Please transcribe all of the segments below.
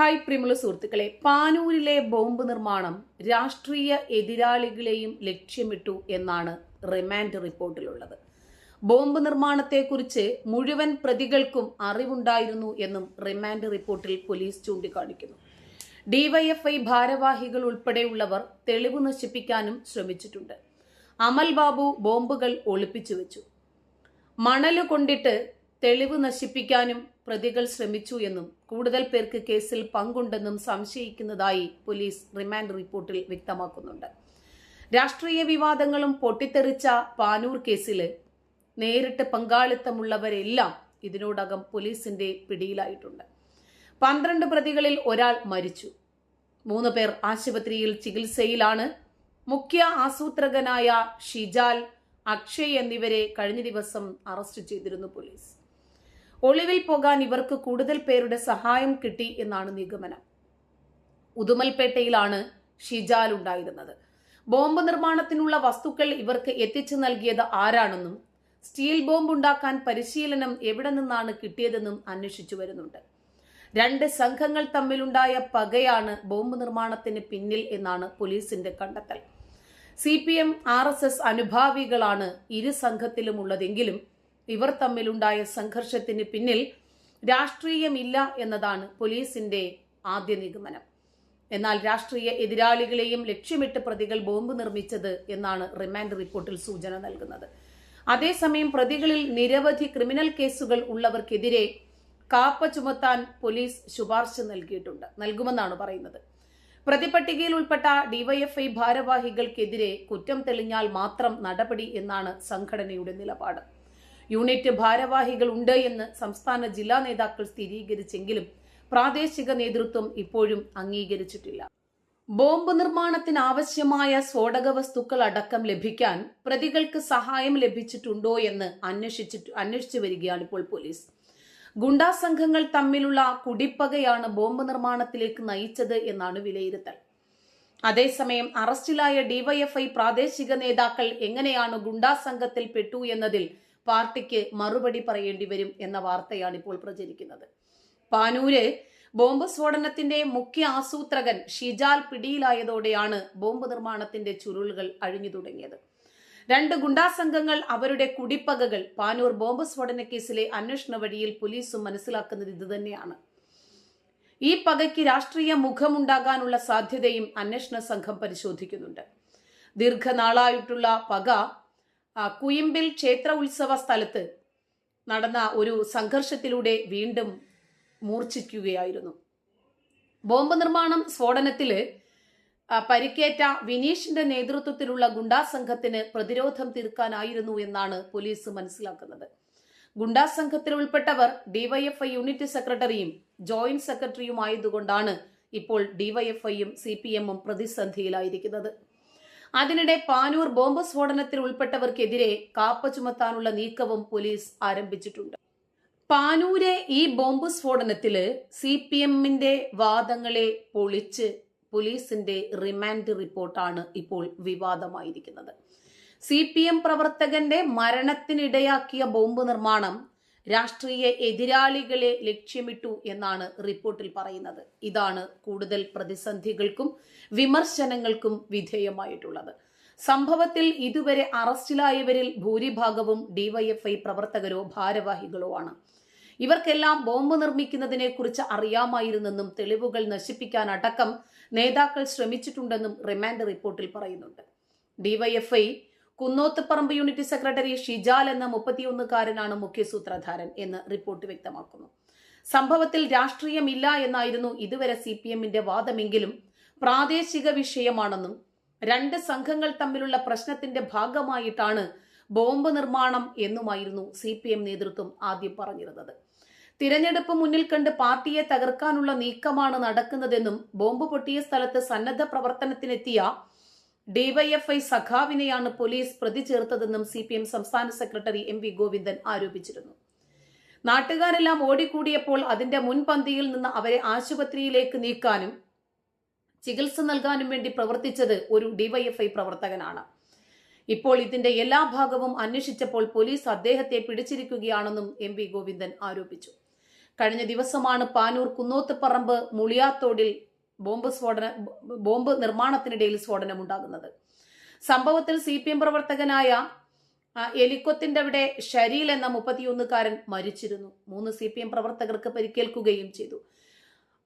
Hi പ്രിമുള സുഹൃത്തുക്കളെ പാനൂരിലെ bomb നിർമ്മാണം രാഷ്ട്രീയ എതിരാളികളെയും ലക്ഷ്യമിട്ടു എന്നാണ് റിമാൻഡ് റിപ്പോർട്ടിലുള്ളത്. ബോംബ് നിർമ്മാണത്തെക്കുറിച്ച് മുഴുവൻ പ്രതികൾക്കും അറിവുണ്ടായിരുന്നു എന്നും റിമാൻഡ് റിപ്പോർട്ടിൽ പോലീസ് ചൂണ്ടിക്കാണിക്കുന്നു. ഡിവൈഎഫ്ഐ ഭാരവാഹികൾ ഉൾപ്പെടെയുള്ളവർ തെളിവ് നശിപ്പിക്കാനും ശ്രമിച്ചിട്ടുണ്ട്. അമൽ ബാബു ബോംബുകൾ ഒളിപ്പിച്ചു വെച്ചു. മണൽ കൊണ്ടിട്ട് തെളിവ് നശിപ്പിക്കാനും പ്രതികൾ ശ്രമിച്ചു എന്നും കൂടുതൽ പേർക്ക് കേസിൽ പങ്കുണ്ടെന്നും സംശയിക്കുന്നതായി പോലീസ് റിമാൻഡ് റിപ്പോർട്ടിൽ വ്യക്തമാക്കുന്നുണ്ട്. രാഷ്ട്രീയ വിവാദങ്ങളും പൊട്ടിത്തെറിച്ച പാനൂർ കേസിൽ നേരിട്ട് പങ്കാളിത്തമുള്ളവരെല്ലാം ഇതിനോടകം പോലീസിന്റെ പിടിയിലായിട്ടുണ്ട്. പന്ത്രണ്ട് പ്രതികളിൽ ഒരാൾ മരിച്ചു. മൂന്ന് പേർ ആശുപത്രിയിൽ ചികിത്സയിലാണ്. മുഖ്യ ആസൂത്രകനായ ഷിജാൽ അക്ഷയ് എന്നിവരെ കഴിഞ്ഞ ദിവസം അറസ്റ്റ് ചെയ്തിരുന്നു പോലീസ്. ഒളിവിൽ പോകാൻ ഇവർക്ക് കൂടുതൽ പേരുടെ സഹായം കിട്ടി എന്നാണ് നിഗമനം. ഉദുമൽപേട്ടയിലാണ് ഷിജാൽ ഉണ്ടായിരുന്നത്. ബോംബ് നിർമ്മാണത്തിനുള്ള വസ്തുക്കൾ ഇവർക്ക് എത്തിച്ചു നൽകിയത് ആരാണെന്നും സ്റ്റീൽ ബോംബ് ഉണ്ടാക്കാൻ പരിശീലനം എവിടെ നിന്നാണ് കിട്ടിയതെന്നും അന്വേഷിച്ചു വരുന്നുണ്ട്. രണ്ട് സംഘങ്ങൾ തമ്മിലുണ്ടായ പകയാണ് ബോംബ് നിർമ്മാണത്തിന് പിന്നിൽ എന്നാണ് പോലീസിന്റെ കണ്ടെത്തൽ. C P M R S S അനുഭാവികളാണ് ഇരു സംഘത്തിലുമുള്ളതെങ്കിലും ഇവർ തമ്മിലുണ്ടായ സംഘർഷത്തിന് പിന്നിൽ രാഷ്ട്രീയമില്ല എന്നതാണ് പോലീസിന്റെ ആദ്യ നിഗമനം. എന്നാൽ രാഷ്ട്രീയ എതിരാളികളെയും ലക്ഷ്യമിട്ട് പ്രതികൾ ബോംബ് നിർമ്മിച്ചത് എന്നാണ് റിമാൻഡ് റിപ്പോർട്ടിൽ സൂചന നൽകുന്നത്. അതേസമയം പ്രതികളിൽ നിരവധി ക്രിമിനൽ കേസുകൾ ഉള്ളവർക്കെതിരെ കാപ്പ ചുമത്താൻ പോലീസ് ശുപാർശ നൽകിയിട്ടുണ്ട്. നൽകുമെന്നാണ് പറയുന്നത്. പ്രതിപട്ടികയിൽ ഉൾപ്പെട്ട ഡിവൈഎഫ്ഐ ഭാരവാഹികൾക്കെതിരെ കുറ്റം തെളിഞ്ഞാൽ മാത്രം നടപടി എന്നാണ് സംഘടനയുടെ നിലപാട്. യൂണിറ്റ് ഭാരവാഹികൾ ഉണ്ട് എന്ന് സംസ്ഥാന ജില്ലാ നേതാക്കൾ സ്ഥിരീകരിച്ചെങ്കിലും പ്രാദേശിക നേതൃത്വം ഇപ്പോഴും അംഗീകരിച്ചിട്ടില്ല. ബോംബ് നിർമ്മാണത്തിന് ആവശ്യമായ സ്ഫോടക വസ്തുക്കൾ അടക്കം ലഭിക്കാൻ പ്രതികൾക്ക് സഹായം ലഭിച്ചിട്ടുണ്ടോ എന്ന് അന്വേഷിച്ചിട്ട് അന്വേഷിച്ചു വരികയാണ് ഇപ്പോൾ പോലീസ്. ഗുണ്ടാ സംഘങ്ങൾ തമ്മിലുള്ള കുടിപ്പകയാണ് ബോംബ് നിർമ്മാണത്തിലേക്ക് നയിച്ചത് എന്നാണ് വിലയിരുത്തൽ. അതേസമയം അറസ്റ്റിലായ ഡിവൈഎഫ്ഐ പ്രാദേശിക നേതാക്കൾ എങ്ങനെയാണ് ഗുണ്ടാ സംഘത്തിൽ പെട്ടു എന്നതിൽ പാർട്ടിക്ക് മറുപടി പറയേണ്ടി വരും എന്ന വാർത്തയാണ് ഇപ്പോൾ പ്രചരിക്കുന്നത്. പാനൂര് ബോംബ് സ്ഫോടനത്തിന്റെ മുഖ്യ ആസൂത്രകൻ ഷിജാൽ പിടിയിലായതോടെയാണ് ബോംബ് നിർമ്മാണത്തിന്റെ ചുരുളുകൾ അഴിഞ്ഞു തുടങ്ങിയത്. രണ്ട് ഗുണ്ടാസംഘങ്ങൾ അവരുടെ കുടിപ്പകകൾ പാനൂർ ബോംബ് സ്ഫോടന കേസിലെ അന്വേഷണ വഴിയിൽ പോലീസും മനസ്സിലാക്കുന്നത് ഇതുതന്നെയാണ്. ഈ പകയ്ക്ക് രാഷ്ട്രീയ മുഖമുണ്ടാകാനുള്ള സാധ്യതയും അന്വേഷണ സംഘം പരിശോധിക്കുന്നുണ്ട്. ദീർഘനാളായിട്ടുള്ള പക കുയിമ്പിൽ ക്ഷേത്ര ഉത്സവ സ്ഥലത്ത് നടന്ന ഒരു സംഘർഷത്തിലൂടെ വീണ്ടും മൂർച്ഛിക്കുകയായിരുന്നു. ബോംബ് നിർമ്മാണം സ്ഫോടനത്തിൽ ആ, പരിക്കേറ്റ വിനീഷിന്റെ നേതൃത്വത്തിലുള്ള ഗുണ്ടാ സംഘത്തിന് പ്രതിരോധം തീർക്കാനായിരുന്നു എന്നാണ് പോലീസ് മനസ്സിലാക്കുന്നത്. ഗുണ്ടാ സംഘത്തിൽ ഉൾപ്പെട്ടവർ ഡിവൈഎഫ്ഐ യൂണിറ്റ് സെക്രട്ടറിയും ജോയിന്റ് സെക്രട്ടറിയുമായതുകൊണ്ടാണ് ഇപ്പോൾ ഡിവൈഎഫ്ഐയും സി പി എമ്മും പ്രതിസന്ധിയിലായിരിക്കുന്നത്. അതിനിടെ പാനൂർ ബോംബ് സ്ഫോടനത്തിൽ ഉൾപ്പെട്ടവർക്കെതിരെ കാപ്പ ചുമത്താനുള്ള നീക്കവും പോലീസ് ആരംഭിച്ചിട്ടുണ്ട്. പാനൂരെ ഈ ബോംബ് സ്ഫോടനത്തിൽ സി പി എമ്മിന്റെ വാദങ്ങളെ പൊളിച്ച് പോലീസിന്റെ റിമാൻഡ് റിപ്പോർട്ടാണ് ഇപ്പോൾ വിവാദമായിരിക്കുന്നത്. സി പി എം പ്രവർത്തകന്റെ മരണത്തിനിടയാക്കിയ ബോംബ് നിർമ്മാണം രാഷ്ട്രീയ എതിരാളികളെ ലക്ഷ്യമിട്ടു എന്നാണ് റിപ്പോർട്ടിൽ പറയുന്നത്. ഇതാണ് കൂടുതൽ പ്രതിസന്ധികൾക്കും വിമർശനങ്ങൾക്കും വിധേയമായിട്ടുള്ളത്. സംഭവത്തിൽ ഇതുവരെ അറസ്റ്റിലായവരിൽ ഭൂരിഭാഗവും ഡിവൈഎഫ്ഐ പ്രവർത്തകരോ ഭാരവാഹികളോ ആണ് ഇവർക്കെല്ലാം ബോംബ് നിർമ്മിക്കുന്നതിനെ കുറിച്ച് അറിയാമായിരുന്നെന്നും തെളിവുകൾ നശിപ്പിക്കാൻ അടക്കം നേതാക്കൾ ശ്രമിച്ചിട്ടുണ്ടെന്നും റിമാൻഡ് റിപ്പോർട്ടിൽ പറയുന്നുണ്ട്. DYFI Kunnothuparamba unit secretary Shijal എന്ന മുപ്പത്തിയൊന്നുകാരനാണ് മുഖ്യ സൂത്രധാരൻ എന്ന് റിപ്പോർട്ട് വ്യക്തമാക്കുന്നു. സംഭവത്തിൽ രാഷ്ട്രീയമില്ല എന്നായിരുന്നു ഇതുവരെ സി പി എമ്മിന്റെ വാദമെങ്കിലും പ്രാദേശിക വിഷയമാണെന്നും രണ്ട് സംഘങ്ങൾ തമ്മിലുള്ള പ്രശ്നത്തിന്റെ ഭാഗമായിട്ടാണ് ബോംബ് നിർമ്മാണം എന്നുമായിരുന്നു സി പി എം നേതൃത്വം ആദ്യം പറഞ്ഞിരുന്നത്. തിരഞ്ഞെടുപ്പ് മുന്നിൽ കണ്ട് പാർട്ടിയെ തകർക്കാനുള്ള നീക്കമാണ് നടക്കുന്നതെന്നും ബോംബ് പൊട്ടിയ സ്ഥലത്ത് സന്നദ്ധ പ്രവർത്തനത്തിനെത്തിയ ഡിവൈഎഫ്ഐ സഖാവിനെയാണ് പോലീസ് പ്രതി ചേർത്തതെന്നും സി പി എം സംസ്ഥാന സെക്രട്ടറി എം വി ഗോവിന്ദൻ ആരോപിച്ചിരുന്നു. നാട്ടുകാരെല്ലാം ഓടിക്കൂടിയപ്പോൾ അതിന്റെ മുൻപന്തിയിൽ നിന്ന് അവരെ ആശുപത്രിയിലേക്ക് നീക്കാനും ചികിത്സ നൽകാനും വേണ്ടി പ്രവർത്തിച്ചത് ഒരു ഡിവൈഎഫ്ഐ പ്രവർത്തകനാണ്. ഇപ്പോൾ ഇതിന്റെ എല്ലാ ഭാഗവും അന്വേഷിച്ചപ്പോൾ പോലീസ് അദ്ദേഹത്തെ പിടിച്ചിരിക്കുകയാണെന്നും എം വി ഗോവിന്ദൻ ആരോപിച്ചു. കഴിഞ്ഞ ദിവസമാണ് പാനൂർ കുന്നോത്തുപറമ്പ് മുളിയാത്തോടിൽ ബോംബ് സ്ഫോടന ബോംബ് നിർമ്മാണത്തിനിടയിൽ സ്ഫോടനം സ്ഫോടനമുണ്ടാകുന്നത്. സംഭവത്തിൽ സി പി എം പ്രവർത്തകനായ എലിക്കൊത്തിന്റെ അവിടെ ഷരീൽ എന്ന മുപ്പത്തിയൊന്നുകാരൻ മരിച്ചിരുന്നു. മൂന്ന് സി പി എം പ്രവർത്തകർക്ക് പരിക്കേൽക്കുകയും ചെയ്തു.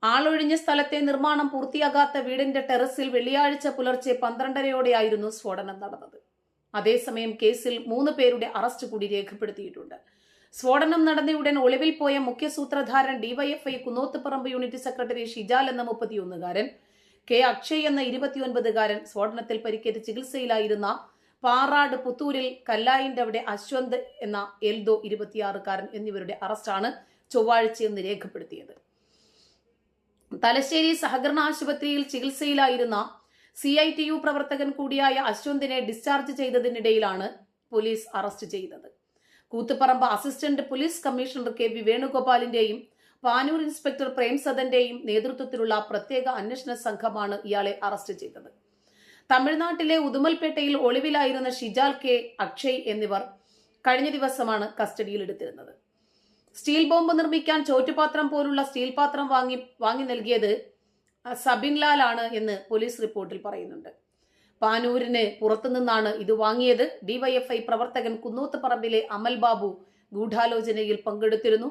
ആളൊഴിഞ്ഞ സ്ഥലത്തെ നിർമ്മാണം പൂർത്തിയാകാത്ത വീടിന്റെ ടെറസിൽ വെള്ളിയാഴ്ച പുലർച്ചെ പന്ത്രണ്ടരയോടെയായിരുന്നു സ്ഫോടനം നടന്നത്. അതേസമയം കേസിൽ മൂന്ന് പേരുടെ അറസ്റ്റ് കൂടി രേഖപ്പെടുത്തിയിട്ടുണ്ട്. സ്ഫോടനം നടന്നയുടൻ ഒളിവിൽ പോയ മുഖ്യ സൂത്രധാരൻ DYFI Kunnothuparamba unit secretary Shijal എന്ന മുപ്പത്തിയൊന്നുകാരൻ. കെ അക്ഷയ് എന്ന ഇരുപത്തിയൊൻപതുകാരൻ സ്ഫോടനത്തിൽ പരിക്കേറ്റ് ചികിത്സയിലായിരുന്ന പാറാട് പുത്തൂരിൽ കല്ലായിന്റെ അവിടെ അശ്വന്ത് എന്ന എൽദോ ഇരുപത്തിയാറുകാരൻ എന്നിവരുടെ അറസ്റ്റാണ് ചൊവ്വാഴ്ചയെന്ന് രേഖപ്പെടുത്തിയത്. തലശ്ശേരി സഹകരണ ആശുപത്രിയിൽ ചികിത്സയിലായിരുന്ന സി ഐ ടി യു പ്രവർത്തകൻ കൂടിയായ അശ്വന്തിനെ ഡിസ്ചാർജ് ചെയ്തതിനിടയിലാണ് പോലീസ് അറസ്റ്റ് ചെയ്തത്. Koothuparamba assistant police commissioner K V വേണുഗോപാലിന്റെയും Panoor inspector പ്രേംസദന്റെയും നേതൃത്വത്തിലുള്ള പ്രത്യേക അന്വേഷണ സംഘമാണ് ഇയാളെ അറസ്റ്റ് ചെയ്തത്. തമിഴ്നാട്ടിലെ ഉദുമൽപേട്ടയിൽ ഒളിവിലായിരുന്ന ഷിജാൽ കെ അക്ഷയ് എന്നിവർ കഴിഞ്ഞ ദിവസമാണ് കസ്റ്റഡിയിൽ കസ്റ്റഡിയിലെടുത്തിരുന്നത് സ്റ്റീൽ ബോംബ് നിർമ്മിക്കാൻ ചോറ്റുപാത്രം പോലുള്ള സ്റ്റീൽ പാത്രം വാങ്ങി വാങ്ങി നൽകിയത് സബിൻലാൽ ആണ് എന്ന് പോലീസ് റിപ്പോർട്ടിൽ പറയുന്നുണ്ട്. പാനൂരിന് പുറത്തുനിന്നാണ് ഇത് വാങ്ങിയത്. ഡിവൈഎഫ്ഐ പ്രവർത്തകൻ കുന്നൂത്തുപറമ്പിലെ അമൽ ബാബു ഗൂഢാലോചനയിൽ പങ്കെടുത്തിരുന്നു.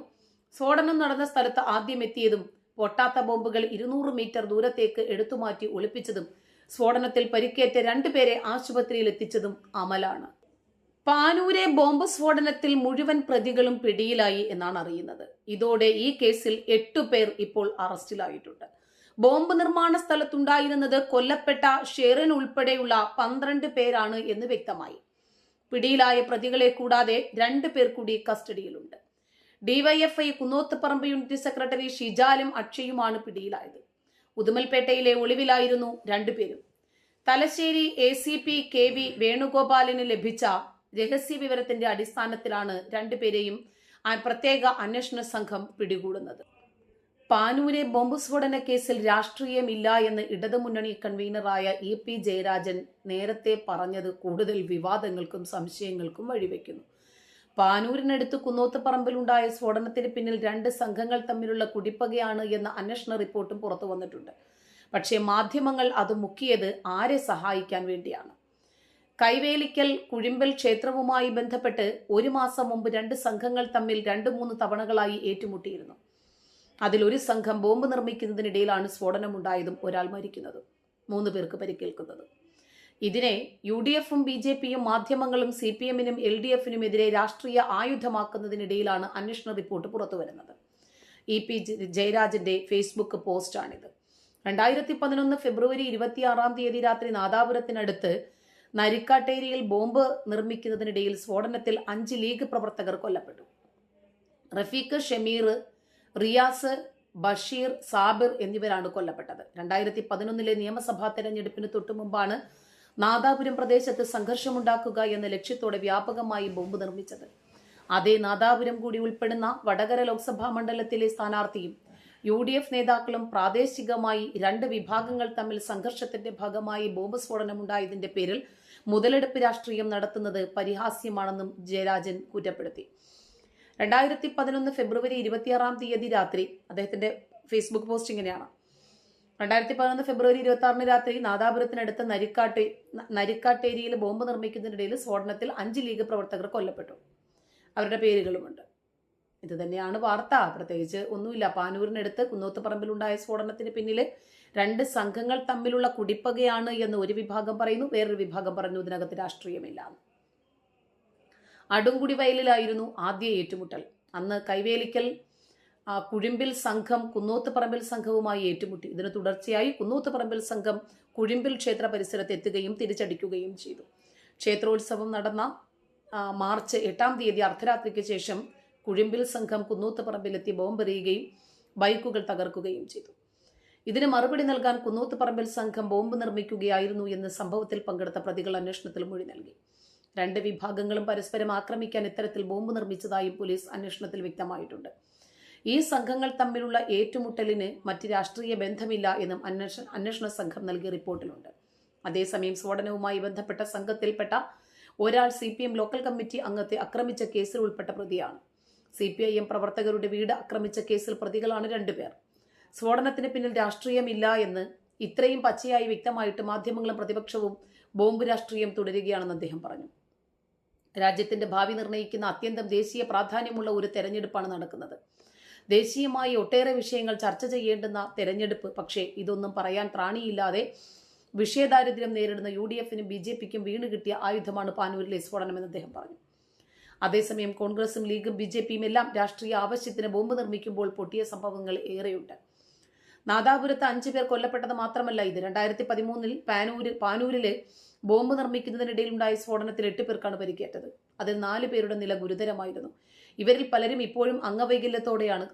സ്ഫോടനം നടന്ന സ്ഥലത്ത് ആദ്യം എത്തിയതും പൊട്ടാത്ത ബോംബുകൾ ഇരുന്നൂറ് മീറ്റർ ദൂരത്തേക്ക് എടുത്തുമാറ്റി ഒളിപ്പിച്ചതും സ്ഫോടനത്തിൽ പരിക്കേറ്റ രണ്ടുപേരെ ആശുപത്രിയിൽ എത്തിച്ചതും അമലാണ്. പാനൂരെ ബോംബ് സ്ഫോടനത്തിൽ മുഴുവൻ പ്രതികളും പിടിയിലായി എന്നാണ് അറിയുന്നത്. ഇതോടെ ഈ കേസിൽ എട്ടു പേർ ഇപ്പോൾ അറസ്റ്റിലായിട്ടുണ്ട്. ബോംബ് നിർമ്മാണ സ്ഥലത്തുണ്ടായിരുന്നത് കൊല്ലപ്പെട്ട ഷെറിൻ ഉൾപ്പെടെയുള്ള പന്ത്രണ്ട് പേരാണ് എന്ന് വ്യക്തമായി. പിടിയിലായ പ്രതികളെ കൂടാതെ രണ്ട് പേർ കൂടി കസ്റ്റഡിയിലുണ്ട്. ഡിവൈഎഫ്ഐ കുന്നോത്തുപറമ്പ് യൂണിറ്റ് സെക്രട്ടറി ഷിജാലും അക്ഷയുമാണ് പിടിയിലായത്. ഉദുമൽപേട്ടയിലെ ഒളിവിലായിരുന്നു രണ്ടുപേരും Thalassery A C P K V വേണുഗോപാലിന് ലഭിച്ച രഹസ്യ വിവരത്തിന്റെ അടിസ്ഥാനത്തിലാണ് രണ്ടുപേരെയും പ്രത്യേക അന്വേഷണ സംഘം പിടികൂടുന്നത്. പാനൂരെ ബോംബ് സ്ഫോടന കേസിൽ രാഷ്ട്രീയമില്ല എന്ന് ഇടതുമുന്നണി കൺവീനറായ ഇ പി ജയരാജൻ നേരത്തെ പറഞ്ഞത് കൂടുതൽ വിവാദങ്ങൾക്കും സംശയങ്ങൾക്കും വഴിവെക്കുന്നു. പാനൂരിനടുത്ത് കുന്നോത്തുപറമ്പിലുണ്ടായ സ്ഫോടനത്തിന് പിന്നിൽ രണ്ട് സംഘങ്ങൾ തമ്മിലുള്ള കുടിപ്പകയാണ് എന്ന അന്വേഷണ റിപ്പോർട്ടും പുറത്തു വന്നിട്ടുണ്ട്. പക്ഷേ മാധ്യമങ്ങൾ അത് മുക്കിയത് ആരെ സഹായിക്കാൻ വേണ്ടിയാണ്? കൈവേലിക്കൽ കുഴിമ്പൽ ക്ഷേത്രവുമായി ബന്ധപ്പെട്ട് ഒരു മാസം മുമ്പ് രണ്ട് സംഘങ്ങൾ തമ്മിൽ രണ്ട് മൂന്ന് തവണകളായി ഏറ്റുമുട്ടിയിരുന്നു. അതിലൊരു സംഘം ബോംബ് നിർമ്മിക്കുന്നതിനിടയിലാണ് സ്ഫോടനമുണ്ടായതും ഒരാൾ മരിക്കുന്നതും. മൂന്ന് പേർക്ക് പരിക്കേൽക്കുന്നതും. ഇതിനെ യു ഡി എഫും ബി ജെ പിയും മാധ്യമങ്ങളും സി പി എമ്മിനും എൽ ഡി എഫിനുമെതിരെ രാഷ്ട്രീയ ആയുധമാക്കുന്നതിനിടയിലാണ് അന്വേഷണ റിപ്പോർട്ട് പുറത്തുവരുന്നത്. ഇ പി ജയരാജന്റെ ഫേസ്ബുക്ക് പോസ്റ്റാണിത്. രണ്ടായിരത്തി പതിനൊന്ന് ഫെബ്രുവരി ഇരുപത്തിയാറാം തീയതി രാത്രി നാദാപുരത്തിനടുത്ത് നരിക്കാട്ടേരിയിൽ ബോംബ് നിർമ്മിക്കുന്നതിനിടയിൽ സ്ഫോടനത്തിൽ അഞ്ച് ലീഗ് പ്രവർത്തകർ കൊല്ലപ്പെട്ടു. റഫീഖ് ഷമീർ റിയാസ് ബഷീർ സാബിർ എന്നിവരാണ് കൊല്ലപ്പെട്ടത്. രണ്ടായിരത്തി പതിനൊന്നിലെ നിയമസഭാ തെരഞ്ഞെടുപ്പിന് തൊട്ടു മുമ്പാണ് നാദാപുരം പ്രദേശത്ത് സംഘർഷമുണ്ടാക്കുക എന്ന ലക്ഷ്യത്തോടെ വ്യാപകമായി ബോംബ് നിർമ്മിച്ചത്. അതേ നാദാപുരം കൂടി ഉൾപ്പെടുന്ന വടകര ലോക്സഭാ മണ്ഡലത്തിലെ സ്ഥാനാർത്ഥിയും യു ഡി എഫ് നേതാക്കളും പ്രാദേശികമായി രണ്ട് വിഭാഗങ്ങൾ തമ്മിൽ സംഘർഷത്തിന്റെ ഭാഗമായി ബോംബ് സ്ഫോടനമുണ്ടായതിന്റെ പേരിൽ മുതലെടുപ്പ് രാഷ്ട്രീയം നടത്തുന്നത് പരിഹാസ്യമാണെന്നും ജയരാജൻ കുറ്റപ്പെടുത്തി. രണ്ടായിരത്തി പതിനൊന്ന് ഫെബ്രുവരി ഇരുപത്തിയാറാം തീയതി രാത്രി അദ്ദേഹത്തിന്റെ ഫേസ്ബുക്ക് പോസ്റ്റ് ഇങ്ങനെയാണ്. രണ്ടായിരത്തി പതിനൊന്ന് ഫെബ്രുവരി ഇരുപത്തി ആറിന് രാത്രി നാദാപുരത്തിനടുത്ത് നരിക്കാട്ടെ നരിക്കാട്ടേരിയിൽ ബോംബ് നിർമ്മിക്കുന്നതിനിടയിൽ സ്ഫോടനത്തിൽ അഞ്ച് ലീഗ് പ്രവർത്തകർ കൊല്ലപ്പെട്ടു. അവരുടെ പേരുകളുമുണ്ട്. ഇത് തന്നെയാണ് വാർത്ത. പ്രത്യേകിച്ച് ഒന്നുമില്ല. പാനൂരിനടുത്ത് കുന്നോത്തുപറമ്പിലുണ്ടായ സ്ഫോടനത്തിന് പിന്നിൽ രണ്ട് സംഘങ്ങൾ തമ്മിലുള്ള കുടിപ്പകയാണ് എന്ന് ഒരു വിഭാഗം പറയുന്നു. വേറൊരു വിഭാഗം പറഞ്ഞു ഇതിനകത്ത് രാഷ്ട്രീയമില്ല. അടുങ്കുടി വയലിലായിരുന്നു ആദ്യ ഏറ്റുമുട്ടൽ. അന്ന് കൈവേലിക്കൽ കുഴിമ്പിൽ സംഘം കുന്നോത്തുപറമ്പിൽ സംഘവുമായി ഏറ്റുമുട്ടി. ഇതിന് തുടർച്ചയായി കുന്നോത്തുപറമ്പിൽ സംഘം കുഴിമ്പിൽ ക്ഷേത്ര പരിസരത്ത് എത്തുകയും തിരിച്ചടിക്കുകയും ചെയ്തു. ക്ഷേത്രോത്സവം നടന്ന മാർച്ച് എട്ടാം തീയതി അർദ്ധരാത്രിക്ക് ശേഷം കുഴിമ്പിൽ സംഘം കുന്നൂത്തുപറമ്പിലെത്തി ബോംബെറിയുകയും ബൈക്കുകൾ തകർക്കുകയും ചെയ്തു. ഇതിന് മറുപടി നൽകാൻ കുന്നൂത്തുപറമ്പിൽ സംഘം ബോംബ് നിർമ്മിക്കുകയായിരുന്നു എന്ന് സംഭവത്തിൽ പങ്കെടുത്ത പ്രതികൾ അന്വേഷണത്തിൽ മൊഴി നൽകി. രണ്ട് വിഭാഗങ്ങളും പരസ്പരം ആക്രമിക്കാൻ ഇത്തരത്തിൽ ബോംബ് നിർമ്മിച്ചതായും പോലീസ് അന്വേഷണത്തിൽ വ്യക്തമായിട്ടുണ്ട്. ഈ സംഘങ്ങൾ തമ്മിലുള്ള ഏറ്റുമുട്ടലിന് മറ്റ് രാഷ്ട്രീയ ബന്ധമില്ല എന്നും അന്വേഷണ അന്വേഷണ സംഘം നൽകിയ റിപ്പോർട്ടിലുണ്ട്. അതേസമയം സ്ഫോടനവുമായി ബന്ധപ്പെട്ട സംഘത്തിൽപ്പെട്ട ഒരാൾ C P M local committee അംഗത്തെ ആക്രമിച്ച കേസിൽ ഉൾപ്പെട്ട പ്രതിയാണ്. സി പി ഐ എം പ്രവർത്തകരുടെ വീട് ആക്രമിച്ച കേസിൽ പ്രതികളാണ് രണ്ടുപേർ. സ്ഫോടനത്തിന് പിന്നിൽ രാഷ്ട്രീയമില്ല എന്ന് ഇത്രയും പച്ചയായി വ്യക്തമായിട്ട് മാധ്യമങ്ങളും പ്രതിപക്ഷവും ബോംബ് രാഷ്ട്രീയം തുടരുകയാണെന്ന് അദ്ദേഹം പറഞ്ഞു. രാജ്യത്തിന്റെ ഭാവി നിർണയിക്കുന്ന അത്യന്തം ദേശീയ പ്രാധാന്യമുള്ള ഒരു തെരഞ്ഞെടുപ്പാണ് നടക്കുന്നത്. ദേശീയമായി ഒട്ടേറെ വിഷയങ്ങൾ ചർച്ച ചെയ്യേണ്ടുന്ന തെരഞ്ഞെടുപ്പ് പക്ഷേ ഇതൊന്നും പറയാൻ ത്രാണിയില്ലാതെ വിഷയദാരിദ്ര്യം നേരിടുന്ന യു ഡി എഫിനും ബി ജെ പിക്കും വീണ് കിട്ടിയ ആയുധമാണ് പാനൂരിലെ സ്ഫോടനമെന്ന് അദ്ദേഹം പറഞ്ഞു. അതേസമയം കോൺഗ്രസും ലീഗും ബി ജെ പിയും എല്ലാം രാഷ്ട്രീയ ആവശ്യത്തിന് ബോംബ് നിർമ്മിക്കുമ്പോൾ പൊട്ടിയ സംഭവങ്ങൾ ഏറെയുണ്ട്. നാദാപുരത്ത് അഞ്ചു പേർ കൊല്ലപ്പെട്ടത് മാത്രമല്ല ഇത്. രണ്ടായിരത്തി പതിമൂന്നിൽ പാനൂരിൽ പാനൂരിലെ ബോംബ് നിർമ്മിക്കുന്നതിനിടയിൽ ഉണ്ടായ സ്ഫോടനത്തിൽ എട്ട് പേർക്കാണ് പരിക്കേറ്റത്. അതിൽ നാല് പേരുടെ നില ഗുരുതരമായിരുന്നു. ഇവരിൽ പലരും ഇപ്പോഴും അംഗവൈകല്യത്തോടെയാണ്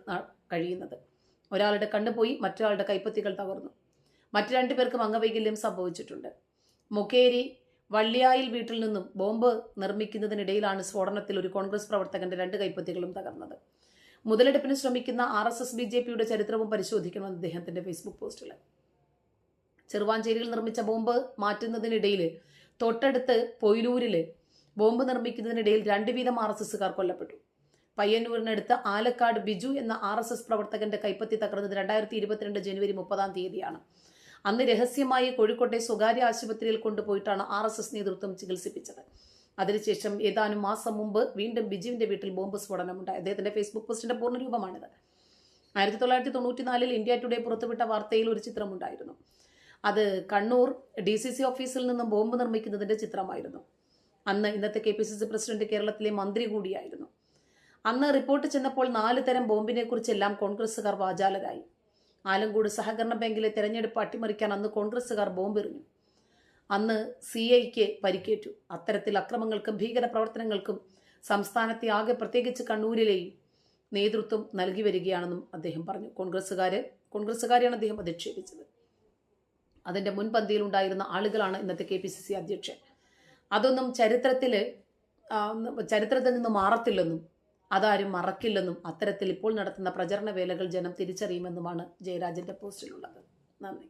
കഴിയുന്നത്. ഒരാളുടെ കണ്ണുപോയി മറ്റൊരാളുടെ കൈപ്പത്തികൾ തകർന്നു. മറ്റു രണ്ടു പേർക്കും അംഗവൈകല്യം സംഭവിച്ചിട്ടുണ്ട്. മൊക്കേരി വള്ളിയായിൽ വീട്ടിൽ നിന്നും ബോംബ് നിർമ്മിക്കുന്നതിനിടയിലാണ് സ്ഫോടനത്തിൽ ഒരു കോൺഗ്രസ് പ്രവർത്തകന്റെ രണ്ട് കൈപ്പത്തികളും തകർന്നത്. മുതലെടുപ്പിന് ശ്രമിക്കുന്ന R S S B J പിയുടെ ചരിത്രവും പരിശോധിക്കണമെന്ന് അദ്ദേഹത്തിന്റെ ഫേസ്ബുക്ക് പോസ്റ്റിൽ ചെറുവാഞ്ചേരിയിൽ നിർമ്മിച്ച ബോംബ് മാറ്റുന്നതിനിടയിൽ തൊട്ടടുത്ത് പൊയിലൂരിൽ ബോംബ് നിർമ്മിക്കുന്നതിനിടയിൽ രണ്ട് വീതം ആർ എസ് എസ്സുകാർ കൊല്ലപ്പെട്ടു. പയ്യന്നൂരിനടുത്ത് ആലക്കാട് ബിജു എന്ന ആർ എസ് എസ് പ്രവർത്തകന്റെ കൈപ്പത്തി തകർന്നത് രണ്ടായിരത്തി ഇരുപത്തിരണ്ട് ജനുവരി മുപ്പതാം തീയതിയാണ്. അന്ന് രഹസ്യമായി കോഴിക്കോട്ടെ സ്വകാര്യ ആശുപത്രിയിൽ കൊണ്ടുപോയിട്ടാണ് ആർ എസ് എസ് നേതൃത്വം ചികിത്സിപ്പിച്ചത്. അതിനുശേഷം ഏതാനും മാസം മുമ്പ് വീണ്ടും ബിജുവിന്റെ വീട്ടിൽ ബോംബ് സ്ഫോടനമുണ്ടായി അദ്ദേഹത്തിന്റെ ഫേസ്ബുക്ക് പോസ്റ്റിന്റെ പൂർണരൂപമാണിത്. ആയിരത്തി തൊള്ളായിരത്തി തൊണ്ണൂറ്റിനാലിൽ ഇന്ത്യ ടുഡേ പുറത്തുവിട്ട വാർത്തയിൽ ഒരു ചിത്രമുണ്ടായിരുന്നു. അത് കണ്ണൂർ ഡി സി സി ഓഫീസിൽ നിന്നും ബോംബ് നിർമ്മിക്കുന്നതിന്റെ ചിത്രമായിരുന്നു. അന്ന് ഇന്നത്തെ K P C C president കേരളത്തിലെ മന്ത്രി കൂടിയായിരുന്നു. അന്ന് റിപ്പോർട്ട് ചെന്നപ്പോൾ നാല് തരം ബോംബിനെ കുറിച്ചെല്ലാം കോൺഗ്രസുകാർ വാചാലരായി. ആലങ്കോട് സഹകരണ ബാങ്കിലെ തെരഞ്ഞെടുപ്പ് അട്ടിമറിക്കാൻ അന്ന് കോൺഗ്രസുകാർ ബോംബെറിഞ്ഞു. അന്ന് സി ഐക്ക് പരിക്കേറ്റു. അത്തരത്തിൽ അക്രമങ്ങൾക്കും ഭീകര പ്രവർത്തനങ്ങൾക്കും സംസ്ഥാനത്തെ ആകെ പ്രത്യേകിച്ച് കണ്ണൂരിലെയും നേതൃത്വം നൽകി വരികയാണെന്നും അദ്ദേഹം പറഞ്ഞു. കോൺഗ്രസ്സുകാര് കോൺഗ്രസ്സുകാരെയാണ് അദ്ദേഹം അധിക്ഷേപിച്ചത്. അതിന്റെ മുൻപന്തിയിൽ ഉണ്ടായിരുന്ന ആളുകളാണ് ഇന്നത്തെ കെ പി സി സി അധ്യക്ഷൻ. അതൊന്നും ചരിത്രത്തിൽ ചരിത്രത്തിൽ നിന്ന് മാറത്തില്ലെന്നും അതാരും മറക്കില്ലെന്നും അത്തരത്തിൽ ഇപ്പോൾ നടത്തുന്ന പ്രചരണ വേലകൾ ജനം തിരിച്ചറിയുമെന്നുമാണ് ജയരാജന്റെ പോസ്റ്റിലുള്ളത്. നന്ദി.